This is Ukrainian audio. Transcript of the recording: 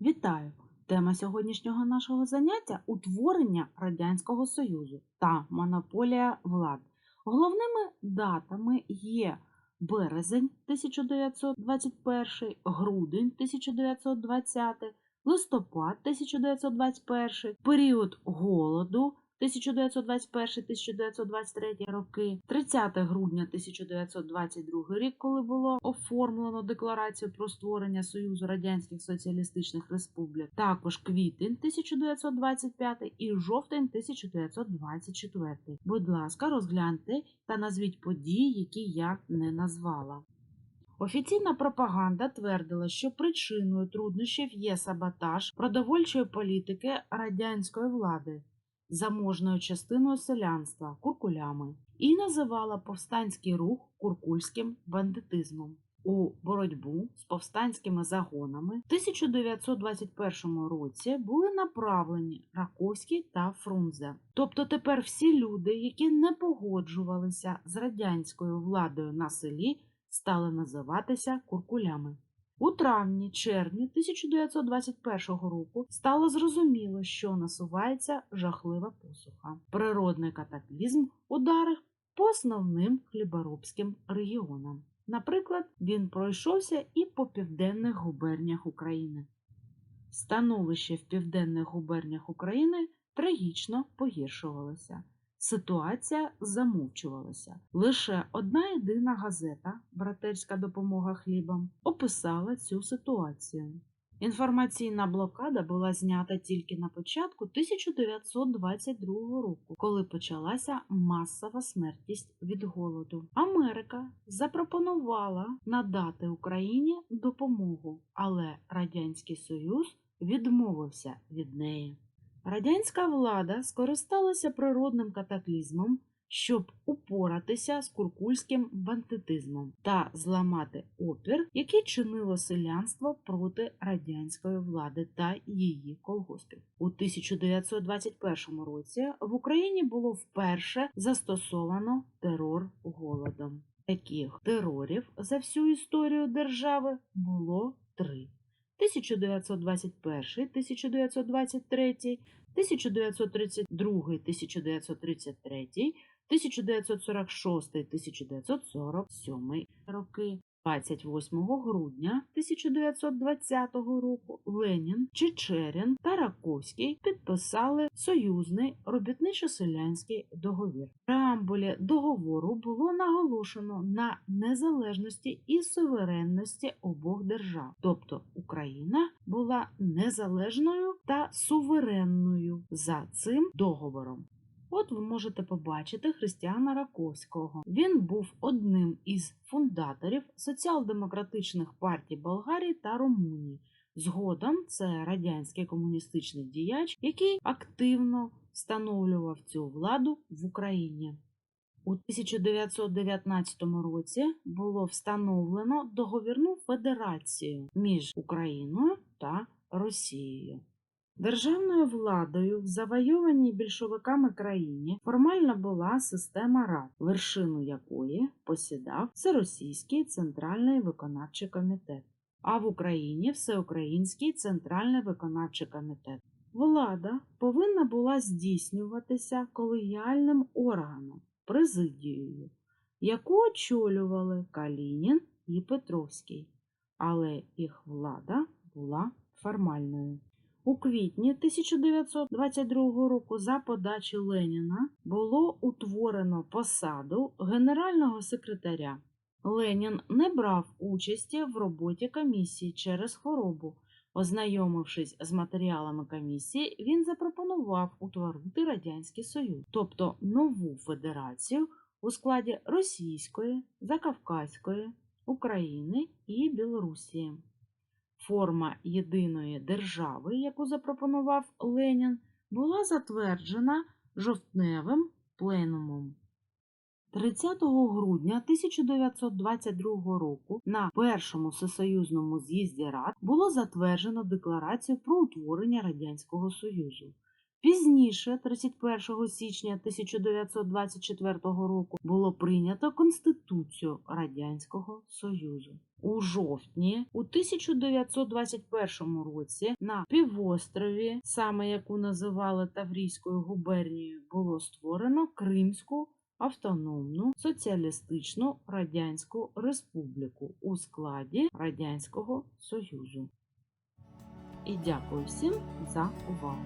Вітаю! Тема сьогоднішнього нашого заняття утворення Радянського Союзу та монополія влад. Головними датами є березень 1921, грудень 1920, листопад 1921, період голоду 1921-1923 роки, 30 грудня 1922 рік, коли було оформлено декларацію про створення Союзу Радянських Соціалістичних Республік, також квітень 1925 і жовтень 1924. Будь ласка, розгляньте та назвіть події, які я не назвала. Офіційна пропаганда твердила, що причиною труднощів є саботаж продовольчої політики радянської влади заможною частиною селянства куркулями і називала повстанський рух куркульським бандитизмом. У боротьбу з повстанськими загонами в 1921 році були направлені Раковський та Фрунзе. Тобто тепер всі люди, які не погоджувалися з радянською владою на селі, стали називатися куркулями. У травні-червні 1921 року стало зрозуміло, що насувається жахлива посуха. Природний катаклізм ударив по основним хліборобським регіонам. Наприклад, він пройшовся і по південних губерніях України. Становище в південних губерніях України трагічно погіршувалося. Ситуація замовчувалася. Лише одна єдина газета Братерська допомога хлібам описала цю ситуацію. Інформаційна блокада була знята тільки на початку 1922 року, коли почалася масова смертність від голоду. Америка запропонувала надати Україні допомогу, але Радянський Союз відмовився від неї. Радянська влада скористалася природним катаклізмом, щоб упоратися з куркульським бандитизмом та зламати опір, який чинило селянство проти радянської влади та її колгоспів. У 1921 році в Україні було вперше застосовано терор голодом. Таких терорів за всю історію держави було три. 1921, 1923, 1932, 1933, 1946, 1947 роки. 28 грудня 1920 року Ленін, Чечерін та Раковський підписали союзний робітничо-селянський договір. В преамбулі договору було наголошено на незалежності і суверенності обох держав, тобто Україна була незалежною та суверенною за цим договором. От ви можете побачити Християна Раковського. Він був одним із фундаторів соціал-демократичних партій Болгарії та Румунії. Згодом це радянський комуністичний діяч, який активно встановлював цю владу в Україні. У 1919 році було встановлено договірну федерацію між Україною та Росією. Державною владою в завойованій більшовиками країні формально була система рад, вершину якої посідав Всеросійський центральний виконавчий комітет, а в Україні Всеукраїнський центральний виконавчий комітет. Влада повинна була здійснюватися колегіальним органом президією, яку очолювали Калінін і Петровський, але їх влада була формальною. У квітні 1922 року за подачі Леніна було утворено посаду генерального секретаря. Ленін не брав участі в роботі комісії через хворобу. Ознайомившись з матеріалами комісії, він запропонував утворити Радянський Союз, тобто нову федерацію у складі Російської, Закавказької, України і Білорусі. Форма єдиної держави, яку запропонував Ленін, була затверджена жовтневим пленумом. 30 грудня 1922 року на першому всесоюзному з'їзді Рад було затверджено декларацію про утворення Радянського Союзу. Пізніше, 31 січня 1924 року, було прийнято Конституцію Радянського Союзу. У жовтні у 1921 році на півострові, саме яку називали Таврійською губернією, було створено Кримську автономну соціалістичну радянську республіку у складі Радянського Союзу. І дякую всім за увагу!